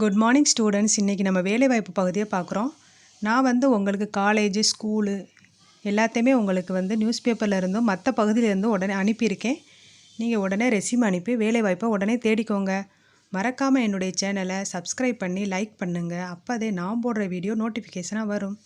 Good morning students இன்றைக்கி நம்ம வேலைவாய்ப்பு பகுதியை பார்க்குறோம். நான் வந்து உங்களுக்கு காலேஜு ஸ்கூலு எல்லாத்தையுமே உங்களுக்கு வந்து நியூஸ் பேப்பரில் இருந்தும் மற்ற பகுதியிலேருந்தும் உடனே அனுப்பியிருக்கேன். நீங்கள் உடனே ரெசியூம் அனுப்பி வேலைவாய்ப்பை உடனே தேடிக்கோங்க. மறக்காமல் என்னுடைய சேனலை சப்ஸ்கிரைப் பண்ணி லைக் பண்ணுங்கள் அப்போதே நான் போடுற வீடியோ நோட்டிஃபிகேஷனாக வரும்.